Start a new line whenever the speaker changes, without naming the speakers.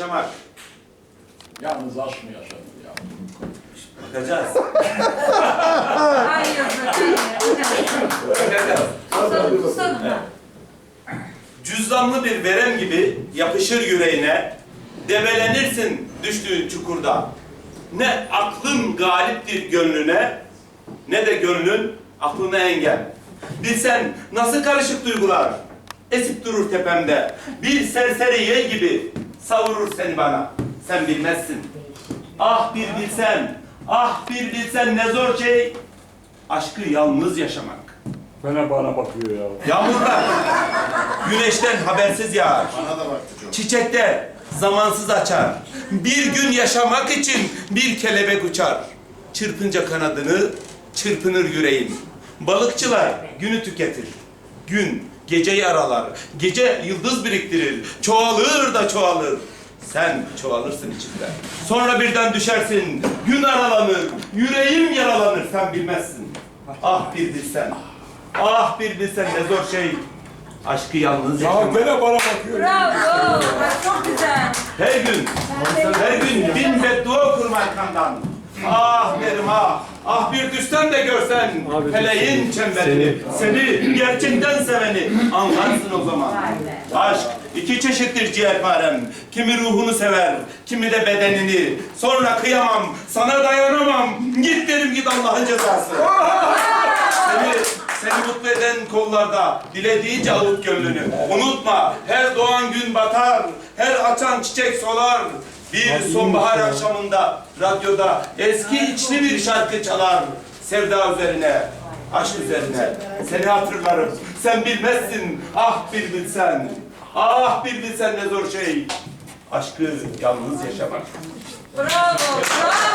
yaşamak.
Yalnız aşk mı yaşanır ya?
Bakacağız.
Hayır.
Cüzdanlı bir verem gibi yapışır yüreğine, debelenirsin düştüğün çukurda. Ne aklın galiptir gönlüne, ne de gönlün aklına engel. Bilsen nasıl karışık duygular esip durur tepemde. Bir serseri yel gibi savurur seni bana. Sen bilmezsin. Ah bir bilsen, ah bir bilsen ne zor şey. Aşkı yalnız yaşamak.
Bana bana bakıyor ya.
Yağmurlar güneşten habersiz yağar.
Bana da baktı çok.
Çiçekler zamansız açar. Bir gün yaşamak için bir kelebek uçar. Çırpınca kanadını çırpınır yüreğin. Balıkçılar günü tüketir. Gün geceyi aralar. Gece yıldız biriktirir. Çoğalır da çoğalır. Sen çoğalırsın içinde. Sonra birden düşersin. Gün aralanır. Yüreğim yaralanır. Sen bilmezsin. Ah bir bilsen. Ah bir bilsen ne zor şey. Aşkı yalnız
Ya
yaşamak.
gene bana bakıyor.
Bravo. Bak çok güzel.
Her gün, her gün bin beddua okur arkandan. Ah derim ah, ah bir düşsen de görsen feleğin çemberini, seni gerçekten seveni anlarsın o zaman. Aşk iki çeşittir ciğerparem. Kimi ruhunu sever, kimi de bedenini. Sonra kıyamam, sana dayanamam. Git derim git Allah'ın cezası. Seni, seni mutlu eden kollarda dilediğince avut gönlünü. Unutma her doğan gün batar, her açan çiçek solar. Bir sonbahar akşamında radyoda eski içli bir şarkı çalar. Sevda üzerine, aşk üzerine. Seni hatırlarım, sen bilmezsin. Ah bir bilsen, ah bir bilsen ne zor şey. Aşkı yalnız yaşamak.
Bravo.